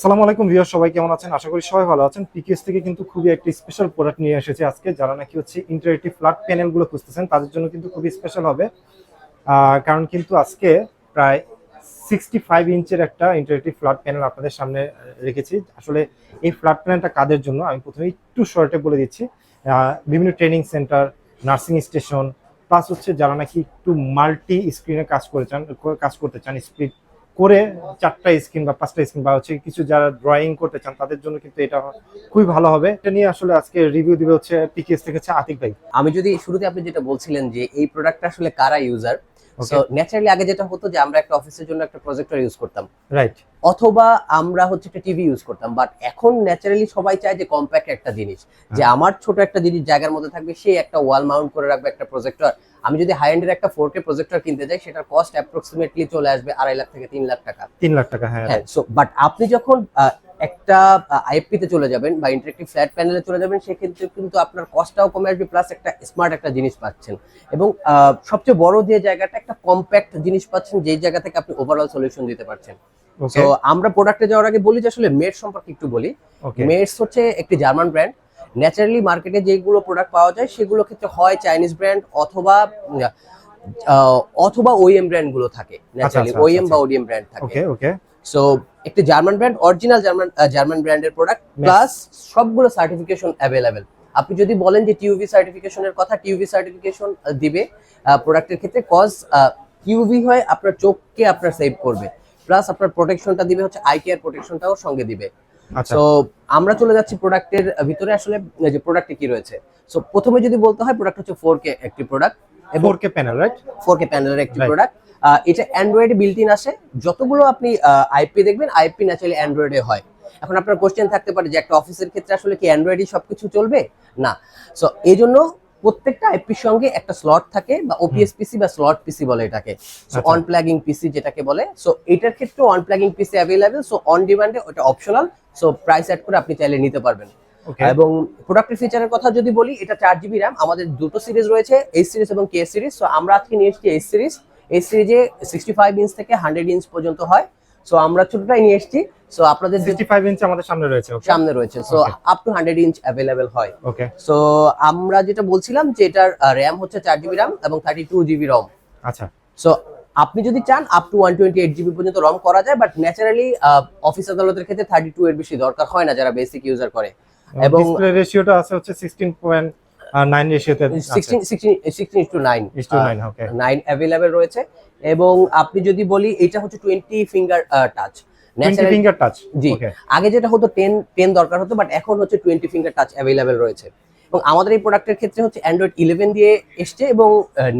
সালামু আলাইকুম ভিউয়ার সবাই কেমন আছেন? আশা করি সবাই ভালো আছেন। পিকেএস থেকে কিন্তু খুবই একটি স্পেশাল প্রোডাক্ট নিয়ে এসেছে আজকে, যারা নাকি হচ্ছে ইন্টারেক্টিভ ফ্ল্যাট প্যানেলগুলো খুঁজতেছেন, তাদের জন্য কিন্তু খুবই স্পেশাল হবে। কারণ কিন্তু আজকে প্রায় সিক্সটি ফাইভ ইঞ্চের একটা ইন্টারেক্টিভ ফ্ল্যাট প্যানেল আপনাদের সামনে রেখেছি। আসলে এই ফ্ল্যাট প্যানেলটা কাদের জন্য? আমি প্রথমে একটু শর্টে বলে দিচ্ছি। বিভিন্ন training centre nursing station plus হচ্ছে যারা নাকি একটু মাল্টি স্ক্রিনে কাজ করে চান, কাজ করতে চান স্পিড করে চারটা স্ক্রিন বা পাঁচটা স্ক্রিন বা হচ্ছে কিছু যারা ড্রয়িং করতে চান, তাদের জন্য কিন্তু এটা খুবই ভালো হবে এটা নিয়ে আসলে আজকে রিভিউ দিবে হচ্ছে পিকেএস থেকে হচ্ছে আতিক ভাই আমি যদি শুরুতে আপনি যেটা বলছিলেন যে এই প্রোডাক্টটা আসলে কারা ইউজার. সো ন্যাচারালি আগে যেটা হতো যে আমরা একটা অফিসের জন্য একটা প্রজেক্টর ইউজ করতাম। রাইট অথবা আমরা হচ্ছে একটা টিভি ইউজ করতাম। বাট এখন ন্যাচারালি সবাই চায় যে কম্প্যাক্ট একটা জিনিস। যে আমার ছোট একটা জিনিস জায়গার মধ্যে থাকবে সে একটা ওয়াল মাউন্ট করে রাখবে একটা প্রজেক্টর আমি যদি হাই এন্ডের একটা ফোর কে প্রজেক্টর কিনতে যাই সেটার কস্ট অ্যাপ্রক্সিমেটলি চলে আসবে আড়াই লাখ থেকে তিন লাখ টাকা। তিন লাখ টাকা হ্যাঁ। হ্যাঁ সো বাট আপনি যখন একটা আইএফপি তে চলে যাবেন বা ইন্টারেক্টিভ ফ্ল্যাট প্যানেলে চলে যাবেন সেক্ষেত্রে কিন্তু আপনার কস্টটাও কমে আসবে প্লাস একটা স্মার্ট একটা জিনিস পাচ্ছেন। এবং সবচেয়ে বড় যে জায়গাটা একটা কম্প্যাক্ট জিনিস পাচ্ছেন যেই জায়গা থেকে আপনি ওভারঅল সলিউশন দিতে পারছেন। তো আমরা প্রোডাক্টে যাওয়ার আগে বলি যে আসলে মেড সম্পর্কে একটু বলি। মেডস হচ্ছে একটি জার্মান ব্র্যান্ড ন্যাচারালি মার্কেটে যেগুলো প্রোডাক্ট পাওয়া যায় সেগুলো ক্ষেত্রে হয় চাইনিজ ব্র্যান্ড অথবা অথবা ওইএম ব্র্যান্ডগুলো থাকে। ন্যাচারালি আচ্ছা, বা আচ্ছা। ওডিএম ব্র্যান্ড থাকে। ওকে ওকে সো একটি German brand original German German ব্র্যান্ডের প্রোডাক্ট প্লাস সবগুলো সার্টিফিকেশন অ্যাভেলেবেল আপনি যদি বলেন যে টিউভি সার্টিফিকেশনের কথা টিউভি সার্টিফিকেশন দিবে প্রোডাক্টের ক্ষেত্রে কজ টিউভি হয় আপনার চোখকে আপনার সেভ করবে প্লাস আপনার প্রোটেকশনটা দিবে হচ্ছে আই কেয়ার প্রোটেকশনটাও সঙ্গে দিবে। আচ্ছা। সো আমরা চলে যাচ্ছি প্রোডাক্টের ভিতরে আসলে যে প্রোডাক্টে কি রয়েছে? সো প্রথমে যদি বলতে হয় প্রোডাক্ট হচ্ছে ফোর কে একটি product four K panel right four K প্যানেলের একটি প্রোডাক্ট এটা অ্যান্ড্রয়েড বিল্ট ইন আসে যতগুলো আপনি আইপি দেখবেন আইপি ন্যাচারালি অ্যান্ড্রয়েডে হয়। এখন আপনার কোশ্চেন থাকতে পারে যে একটা অফিসের ক্ষেত্রে আসলে কি অ্যান্ড্রয়েডই সবকিছু চলবে? না। সো এই জন্য প্রত্যেকটা আইপির সঙ্গে একটা স্লট থাকে বা ওপিএস পিসি বা স্লট পিসি বলে এটাকে। সো। অন প্লাগিং পিসি যেটাকে বলে। সো এটার ক্ষেত্রে on plugging PC available so on ডিমান্ডে ওটা অপশনাল সো প্রাইস অ্যাড করে আপনি চাইলে নিতে পারবেন। এবং প্রোডাক্টের ফিচারের কথা যদি বলি এটা চার জিবি র্যাম আমাদের দুটো সিরিজ রয়েছে এইচ সিরিজ এবং কে সিরিজ সো আমরা আজকে নিয়ে এসেছি এইচ সিরিজ এই সিরিজে সিক্সটি ফাইভ ইঞ্চ থেকে হান্ড্রেড ইঞ্চ পর্যন্ত হয়। সো আমরা ছোটটাই নিয়ে এসেছি। সো আপনাদের যে 65 ইঞ্চ আমাদের সামনে রয়েছে সামনে রয়েছে। So up to hundred inch available হয়। ওকে সো আমরা যেটা বলছিলাম যে এটার র্যাম হচ্ছে চার জিবি র্যাম এবং থার্টি টু জিবি রম আচ্ছা। সো আপনি যদি চান up to one twenty eight GB পর্যন্ত রম করা যায় বাট ন্যাচারালি অফিস আদালতের ক্ষেত্রে থার্টি টু এর বেশি দরকার হয় না যারা বেসিক ইউজার করে। এবং ডিসপ্লে রেশিওটা আছে হচ্ছে 16.9 রেশিওতে sixteen sixteen sixteen two nine 9 okay nine available রয়েছে। এবং আপনি যদি বলি এটা হচ্ছে twenty finger touch 20 finger touch জি। আগে যেটা হতো টেন টেন দরকার হতো বাট এখন হচ্ছে টোয়েন্টি ফিঙ্গার টাচ অ্যাভেলেবেল রয়েছে। এবং আমাদের এই প্রোডাক্টের ক্ষেত্রে হচ্ছে অ্যান্ড্রয়েড ইলেভেন দিয়ে এসছে এবং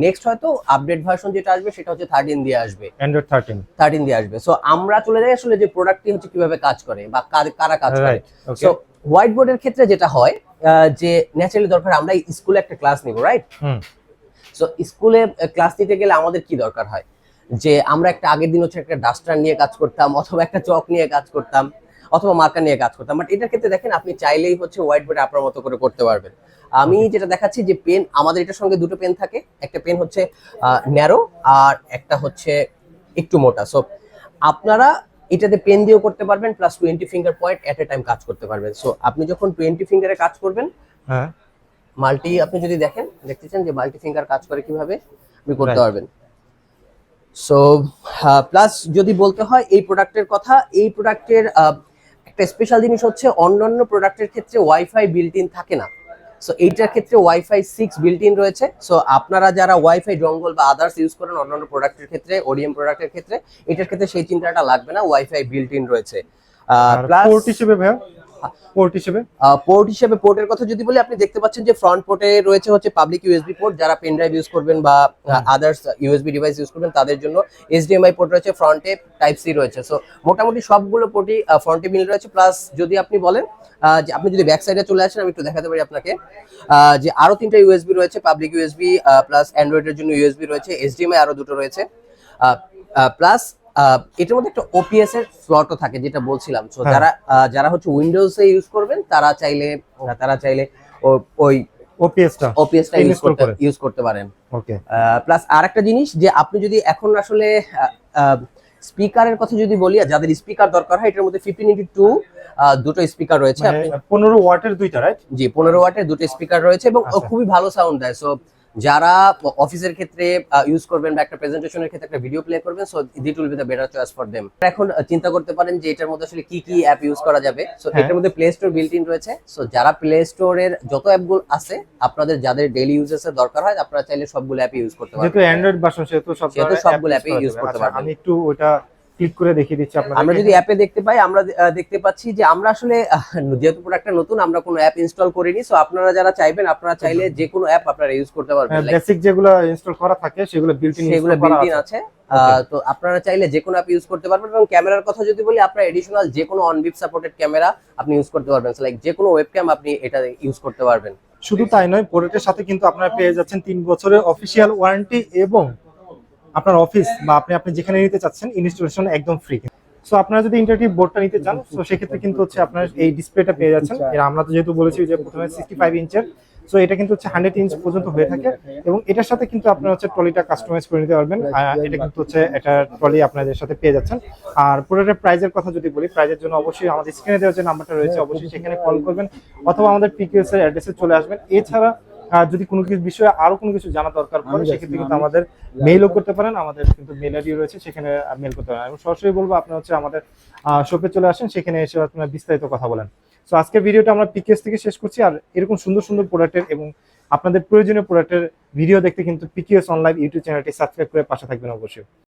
নেক্সট হয়তো আপডেট ভার্সন যেটা আসবে সেটা হচ্ছে থার্টিন দিয়ে আসবে। অ্যান্ড্রয়েড 13 থার্টিন দিয়ে আসবে। সো আমরা চলে যাই আসলে যে প্রোডাক্টটি হচ্ছে কীভাবে কাজ করে বা কারা কাজ করে। সো হোয়াইট বোর্ডের ক্ষেত্রে যেটা হয় যে ন্যাচারালি দরকার আমরা স্কুলে একটা ক্লাস নিব রাইট হুম। সো স্কুলে ক্লাস নিতে গেলে আমাদের কি দরকার হয়? যে আমরা একটা আগের দিন হচ্ছে একটা ডাস্টার নিয়ে কাজ করতাম অথবা একটা চক নিয়ে কাজ করতাম। অথবা মার্কার নিয়ে কাজ করতাম। বাট এটার ক্ষেত্রে দেখেন আপনি চাইলেই হচ্ছে হোয়াইট বোর্ডে আপনার মতো করে করতে পারবেন। আমি যেটা দেখাচ্ছি যে পেন আমাদের এটার সঙ্গে দুটো পেন থাকে। একটা পেন হচ্ছে ন্যারো আর একটা হচ্ছে একটু মোটা। সো আপনারা এটাতে পেন দিয়েও করতে পারবেন plus twenty finger point at a time কাজ করতে পারবেন। সো আপনি যখন টোয়েন্টি ফিঙ্গারে কাজ করবেন হ্যাঁ। মাল্টি আপনি যদি দেখেন দেখতেছেন যে মাল্টি ফিঙ্গার কাজ করে কীভাবে আপনি করতে পারবেন। সো প্লাস যদি বলতে হয় এই প্রোডাক্টের কথা এই প্রোডাক্টের একটা স্পেশাল জিনিস হচ্ছে অন্যান্য প্রোডাক্টের ক্ষেত্রে ওয়াইফাই বিল্ট ইন থাকে না। সো এইটার ক্ষেত্রে ওয়াইফাই সিক্স বিল্ট ইন রয়েছে। সো আপনারা যারা ওয়াইফাই জঙ্গল বা আদার্স ইউজ করেন অন্যান্য প্রোডাক্টের ক্ষেত্রে ওডিএম প্রোডাক্টের ক্ষেত্রে এটার ক্ষেত্রে সেই চিন্তাটা লাগবে না ওয়াইফাই বিল্ট ইন রয়েছে। আর প্লাস হিসেবে ভাইয়া? পোর্ট হিসেবে? পোর্ট হিসেবে পোর্টের কথা যদি বলি আপনি দেখতে পাচ্ছেন যে ফ্রন্ট পোর্টে রয়েছে হচ্ছে পাবলিক ইউএসবি পোর্ট যারা পেন ড্রাইভ ইউজ করবেন বা আদার্স ইউএসবি ডিভাইস ইউজ করবেন তাদের জন্য এইচডিএমআই পোর্ট রয়েছে ফ্রন্টে টাইপ সি রয়েছে। সো মোটামুটি সবগুলো পোর্টই ফ্রন্টে মিল রয়েছে। প্লাস যদি আপনি বলেন যে আপনি যদি ব্যাক সাইডে চলে আসেন আমি একটু দেখাতে পারি আপনাকে যে আরও তিনটা ইউএসবি রয়েছে পাবলিক ইউএসবি প্লাস অ্যান্ড্রয়েডের জন্য ইউএসবি রয়েছে এইচডিএমআই আরও দুটো রয়েছে। প্লাস এটার মধ্যে একটা ওপিএস এর স্লটও থাকে যেটা বলছিলাম সো হ্যাঁ। যারা যারা হচ্ছে উইন্ডোজে ইউজ করবেন তারা চাইলে তারা চাইলে ওই ওপিএসটা ওপিএসটা ইউজ করতে করে। ইউজ করতে পারেন ওকে প্লাস আরেকটা জিনিস যে আপনি যদি এখন আসলে স্পিকারের কথা যদি বলি আর যাদের স্পিকার দরকার হয় এটার মধ্যে ফিফটিন ইন্টু টু দুটো স্পিকার রয়েছে মানে আপনি পনেরো ওয়াটের দুইটা রাইট জি পনেরো ওয়াটের দুটো স্পিকার রয়েছে এবং আচ্ছা। খুবই ভালো সাউন্ড দেয় সো যারা অফিসের ক্ষেত্রে ইউজ করবেন বা একটা প্রেজেন্টেশনের ক্ষেত্রে একটা ভিডিও প্লে করবেন so that will be the better choice for them এখন চিন্তা করতে পারেন যে এটার মধ্যে আসলে কি কি অ্যাপ ইউজ করা যাবে সো হ্যাঁ। এটার মধ্যে প্লে স্টোর বিল্ট ইন রয়েছে সো যারা প্লে স্টোরের যত অ্যাপগুলো আছে আপনাদের যাদের ডেইলি ইউজেসের দরকার হয় আপনারা চাইলে সবগুলো অ্যাপ ইউজ করতে যেহেতু অ্যান্ড্রয়েড ভার্সন সেহেতু সব সবগুলো use যাবে। করতে আচ্ছা, পারবেন। আমি একটু ওটা ক্লিক করে দেখিয়ে দিচ্ছি আপনাদের আমরা যদি অ্যাপে দেখতে পাই আমরা দেখতে পাচ্ছি যে আমরা আসলে যেহেতু প্রোডাক্টটা নতুন আমরা কোনো অ্যাপ ইনস্টল করিনি সো আপনারা যারা চাইবেন আপনারা চাইলে যে কোনো অ্যাপ আপনারা ইউজ করতে পারবেন বেসিক যেগুলো ইনস্টল করা থাকে সেগুলো বিল্ট ইন সেগুলো বিল্ট ইন আছে। তো আপনারা চাইলে যে কোনো অ্যাপ ইউজ করতে পারবেন এবং ক্যামেরার কথা যদি বলি আপনার এডিশনাল যে কোনো অনবিপ সাপোর্টেড ক্যামেরা আপনি ইউজ করতে পারবেন। লাইক যে কোনো ওয়েবক্যাম আপনি এটা ইউজ করতে পারবেন। শুধু তাই নয় প্রোডাক্টের সাথে কিন্তু আপনারা পেয়ে যাচ্ছেন তিন বছরের অফিসিয়াল ওয়ারেন্টি এবং আপনার অফিস বা আপনি আপনি যেখানে নিতে চাচ্ছেন ইনস্টলেশন একদম ফ্রি সো আপনারা যদি ইন্টারটিভ বোর্ডটা নিতে চান তো সেক্ষেত্রে কিন্তু হচ্ছে আপনার এই ডিসপ্লেটা পেয়ে যাচ্ছেন। এর আমরা তো যেহেতু বলেছি যে প্রথমে সিক্সটি ফাইভ ইঞ্চের সো এটা কিন্তু হচ্ছে হান্ড্রেড ইঞ্চ পর্যন্ত হয়ে থাকে। এবং এটার সাথে কিন্তু আপনারা হচ্ছে ট্রলিটা কাস্টমাইজ করে নিতে পারবেন। এটা কিন্তু হচ্ছে একটা ট্রলি আপনাদের সাথে পেয়ে যাচ্ছেন। আর প্রোডাক্টের প্রাইজের কথা যদি বলি প্রাইজের জন্য অবশ্যই আমাদের স্ক্রিনে দেওয়া যে নাম্বারটা রয়েছে, অবশ্যই সেখানে কল করবেন। অথবা আমাদের পিকিএস এর অ্যাড্রেসে চলে আসবেন। এছাড়া যদি কোনো কিছু বিষয়ে আরও কোনো কিছু জানা দরকার পড়ে সেক্ষেত্রে কিন্তু আমাদের মেইলও করতে পারেন আমাদের কিন্তু মেল আইডি রয়েছে সেখানে মেল করতে পারেন। এবং সরাসরি বলব আপনি হচ্ছে আমাদের শপে চলে আসেন সেখানে এসে আপনারা বিস্তারিত কথা বলেন। তো আজকের ভিডিওটা আমরা পিকেএস থেকে শেষ করছি আর এরকম সুন্দর সুন্দর প্রোডাক্টের এবং আপনাদের প্রয়োজনীয় প্রোডাক্টের ভিডিও দেখতে কিন্তু পিকিএস অনলাইন ইউটিউব চ্যানেলটি সাবস্ক্রাইব করে পাশে থাকবেন অবশ্যই।